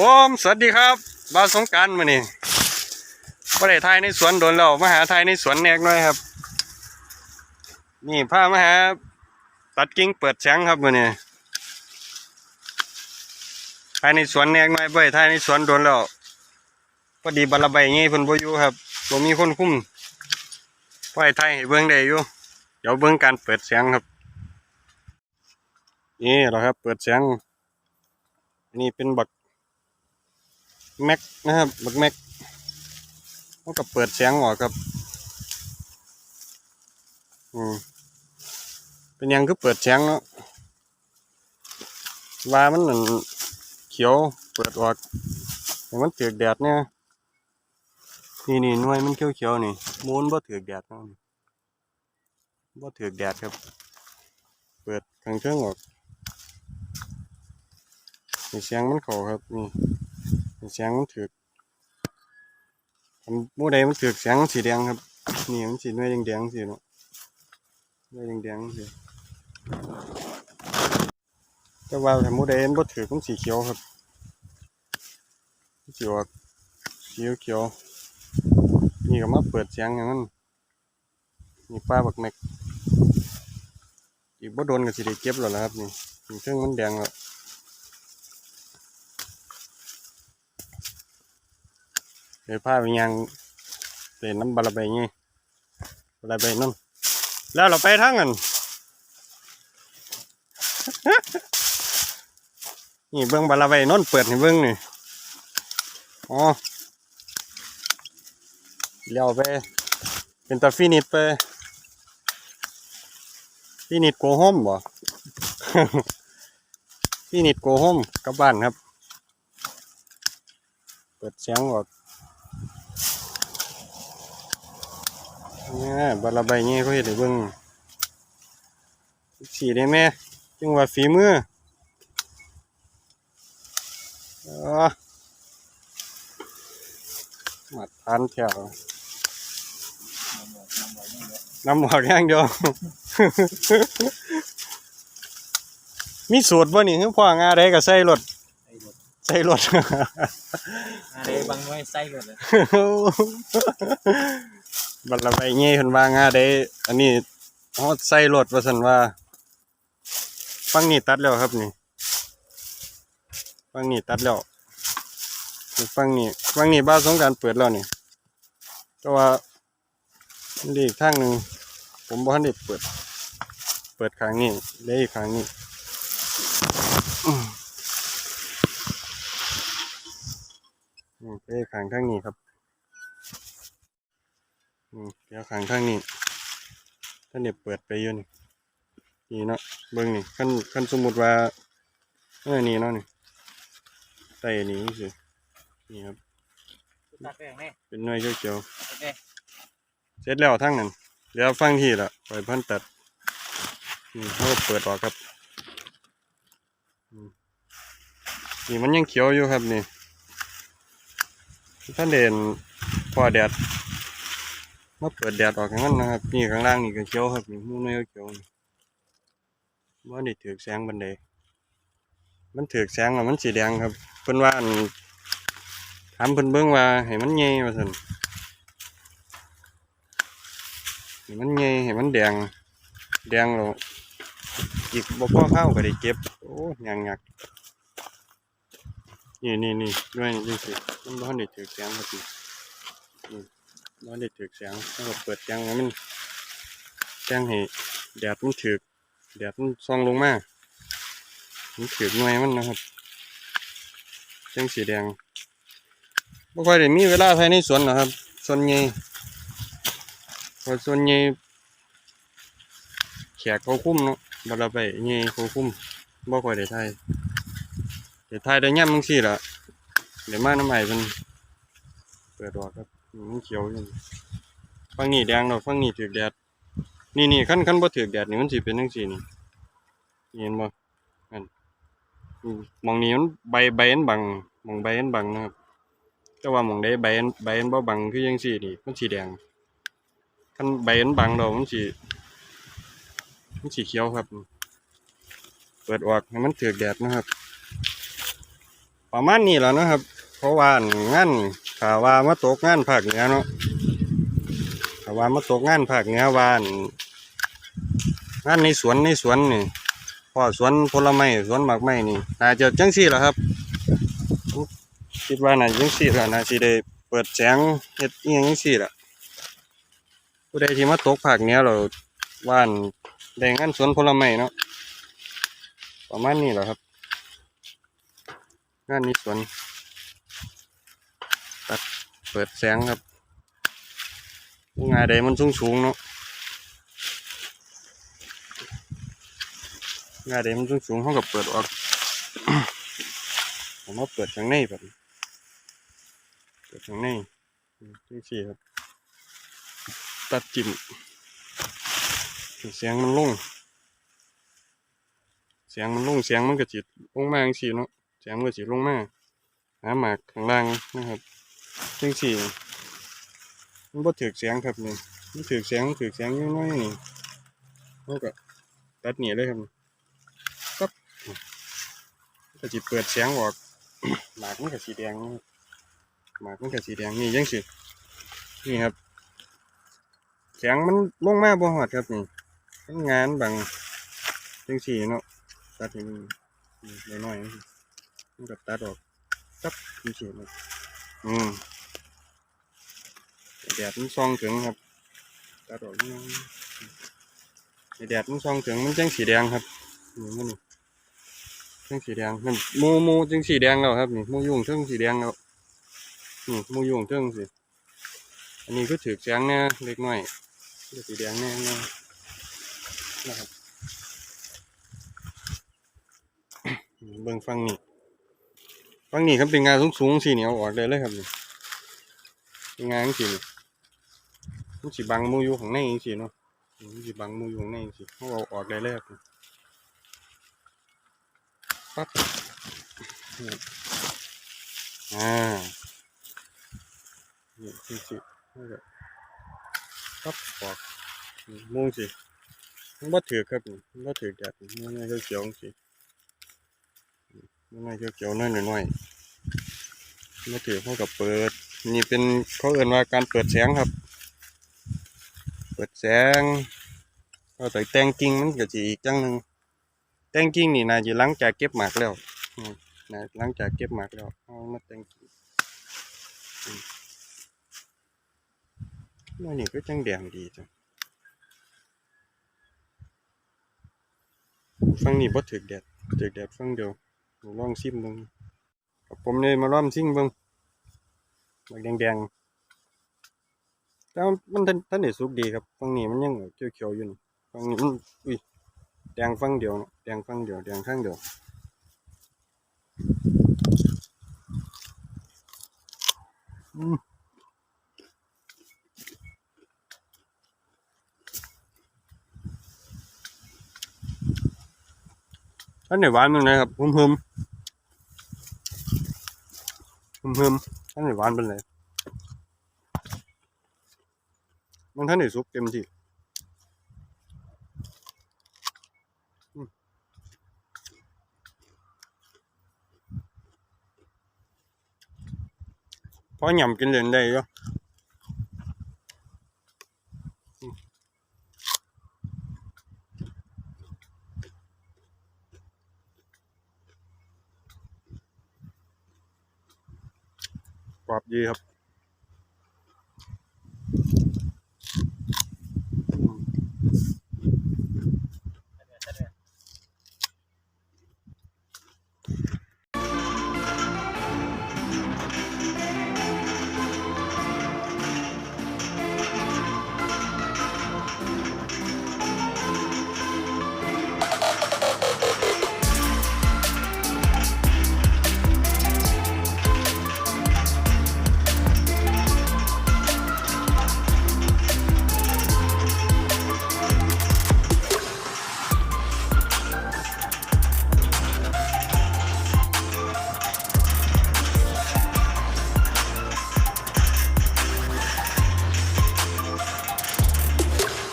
ผมสวัสดีครับบาสงการมานี่บ่ได้ทายในสวนโดนแล้วมาหาทายในสวนแนกหน่อยครับ นี่พามาหาตัดกิ่งเปิดแสงครับมานี่ทายในสวนแนกหน่อยบ่ได้ทายในสวนโดนแล้วพอดีบาละใบงี้เพิ่นบ่อยู่ครับบ่มีคนคุ้มบ่ได้ทายให้เบิ่งได้อยู่เดี๋ยวเบิ่งการเปิดแสงครับ นี่แหละครับ เปิดเสียงนนี้เป็นบัก แม็กนะครับบักแม็กมันก็เปิดเสียงออกครับอืมเป็นยังคือเปิดเสียงเนาะว่ามันนั่นเขียวเปิดออกให้มันเถือกแดดเนี่ยนี่นี่น่วยมันเขียวเขียวนี่มูนบ่เถือกแดดเนาะบ่เถือกแดดครับ เปิดทางเครื่องออกมีเสียงมันเขาครับนี่ เสียงมันถือกหมู่ใดมันถือเสียงสีแดงครับ นี่มันสีน่วยแดงๆสีเนาะน่วยแดงๆสีแต่ว่าถ้าหมู่ใดมันบ่ถือกมันสีเขียวครับสีออกเขียวเขียวนี่ก็มาเปิดเสียงอย่างนั้นนี่ป้าบักแม็กอีกบ่โดนก็สิได้เก็บแล้วล่ะครับนี่นี่เครื่องมันแดงแล้ว เดี๋ยวพาไปยังเป็นน้ำบาลาใบงี้บาลาใบนั่นแล้วเราไปทั้งกันนี่เบิ้งบาลาใบนั่นเปิดให้เบิ้งนี่อ๋อเลี้ยวไปเป็นตาฟินิตไปฟินิตโกโฮมบ่ฟินิตโกโฮมกลับบ้านครับ เปิดเสียงออก นี่ยบาลาใบเงี้ยเขาเห็นได้เบิ่งสีได้ไหมจังว่าฝีมือเออมาทานแถวน้ำหมอกอย่างเดียวมีสูตรบ่นี่คือพ่องาได้ก็ใส่รถไส้หมดใส่รถอะไรบางหน่วยไส้หมดเลย บัดละไปเงี้ยเพิ่นว่างาได้ อันนี้ฮอดใส่รถว่าซั่นว่าฟังนี่ตัดแล้วครับนี่ฟังนี่ตัดแล้วฟังนี่ฟังนี่บ้านสงการเปิดแล้วนี่แต่ว่าดีอีกทางหนึ่งผมบ่ทันได้เปิด เปิดข้างนี้ได้อีกข้างนี้อืมอืมได้อีกข้างทางนี้ครับ เดี๋ยวข้างทางนี้ท่านเด็เปิดไปอยู่นี่นี่เนาะเบิ่งนี่ขั้นขั้นสมมุติว่าเออนี่เนาะนี่ใส่อันนี้สินี่ครับตัดแป้งแน่เป็นหน่วยเขียวโอเคๆเสร็จแล้วทั้งนั้นเดี๋ยวฟังที่ละปล่อยเพันตัดนี่เขาก็เปิดออกครับอืมนี่มันยังเขียวอยู่ครับนี่ท่านเด่นพอแดด มาเปิดแดดออกอย่างนั้นนะครับนี่ข้างล่างนี่ก็เขียวครับนี่มูน้อยก็เขียวว่านี่ถือแสงบันไดมันถือแสงแล้วมันสีแดงครับเพิ่นว่านถามเพิ่นเบิ่งว่าให้มันใหญ่ว่าซั่นให้มันใหญ่ให้มันแดง แดงแล้วอีกบ่พอข้าวก็ได้เก็บโอ้ยังยักนี่นี่นี่ด้วยนี่สิมันบ่ทันได้ถือแสงครับนี่ บ่ได้ถือเสียงแล้วก็เปิดเสียงให้มันแจ้งให้แดดมันถือแดดมันส่องลงมามันถือหน่วยมันนะครับแจ้งสีแดงบ่ค่อยได้มีเวลาภายในสวนหรอครับส่วนใหญ่เพราะส่วนใหญ่แขกเขาคุ้มเนาะบ่ละไปใหญ่เขาคุ้มบ่ค่อยได้ถ่ายเดี๋ยวถ่ายได้ย่ำมึงซี่ล่ะเดี๋ยวมาน้ำใหม่เพิ่นเปิดออกครับ มันเขียวอยู่ฝั่งนี้แดงดอกฝั่งนี้ถือแดด นี่นี่ขั้นขั้นบ่ถือแดดนี่มันสิเป็นจังซี่นี่เห็นบ่นั่นอืมหมองนี้มันใบใบมันบังมองใบมันบังนะครับแต่ว่ามองใดใบมันใบมันบ่บังคือจังซี่นี่มันสีแดงคันใบมันบังดอกมันสิมันสีเขียวครับ เปิดออกให้มันถือแดดนะครับ ประมาณนี้แล้วนะครับ เพราะว่างาน ข่าวว่ามาตกงานภาคเหนือเนาะข่าวว่ามาตกงานภาคเหนือว่านงานในสวนในสวนนี่พ่อสวนผลไม้สวนหมากไม้นี่น่าจะจังสี่หละครับ คิดว่าน่าจะจังสี่หละน่าสิได้เปิดแสงเฮ็ดอียังจังสี่ล่ะผู้ใดที่มาตกภาคเหนือเราว่านได้งานสวนผลไม้เนาะประมาณนี้แหละครับงานนี้สวน ตัดเปิดแสงครับงานใดมันสูงสูงๆเนาะงานใดมันสูงสูงๆเขากับเปิดออกผมว่าเปิดข้างในแบบเปิดข้างในอืมจังสี่ครับ ตัดจิ้มเสียงมันลงเสียงมันลงเสียงมันก็จิตลงมาจังสี่เนาะเสียงมันก็จิลงมากหาหมากข้างล่างนะครับ จังสี่มันบ่ถือเสียงครับนี่มันถือเสียงมันถือเสียงน้อยๆนี่มันก็ตัดหนีเลยครับปั๊บมันก็สิเปิดเสียงออกหมากมันก็สีแดงหมากมันก็สีแดงนี่ยังสินี่ครับเสียงมันลงมาบ่ฮอดครับนี่มันงานบางจังสี่เนาะตัดนี่น้อยๆมันก็ตัดออกปั๊บจังสี่เนาะ อืมแดดมันส่องถึงครับตาดอกนี่แดดมันส่องถึงมันจังสีแดงครับนี่มันนี่จังสีแดงนั่นมูมูจังสีแดงแล้วครับนี่มูยุ่งเทิงสีแดงแล้วนี่มูยุ่งเทิงสิอันนี้ก็ถือแสงแน่เล็กน้อยก็สีแดงน่แน่นะครับเบิ่งฟังนี่ ฟังนี่ครับเป็นงานสูงสูงๆสีเหนียวออกเลยเลยครับนี่เป็นงานสีนี่มันสีบังมูอยู่ของในสีเนาะมันสีบังมูอยู่ของในสีเขาเอาออกได้เลยครับปั๊บอ่านี่สีสีนี่ก็ปั๊บออกมุงสีมันบ่ถือครับนี่มันบ่ถือแดดมันไม่เขียวๆสี นไม่เขียวๆน้อยๆมาถือเข้ากับเปิด นี่เป็นเขาเอื่นว่าการเปิดแสงครับ เปิดแสงเราแต่แตงกิ่งมันก็จะอีกจังหนึ่งแตงกิ่งนี่นายจะหลังจากเก็บหมากแล้วนะหลังจากเก็บหมากแล้วเอามาแตงกิ่งอืมแล้วนี่ก็จังแดงดีจังฟังนี่บ่ถึกแดดถึกแดดฟังเดียว ลองซิมเบิ่งกับผมเลยมาล้อมซิ่งเบิ่งบักแดงๆแต่ว่ามันทันทันได้สุกดีครับฝั่งนี้มันยังเขียวๆอยู่นี่ฝั่งนี้มันอุ้ยแดงฝั่งเดียวเนาะแดงฝั่งเดียวแดงข้างเดียวอืมท่านไหนหวานมึงนะครับหึมๆ เพิ่มๆท่านไหนหวานเป็นไรมันท่านไหนซุปเต็มที่พอหย่ำกินเลยได้ก็ กรอบดีครับ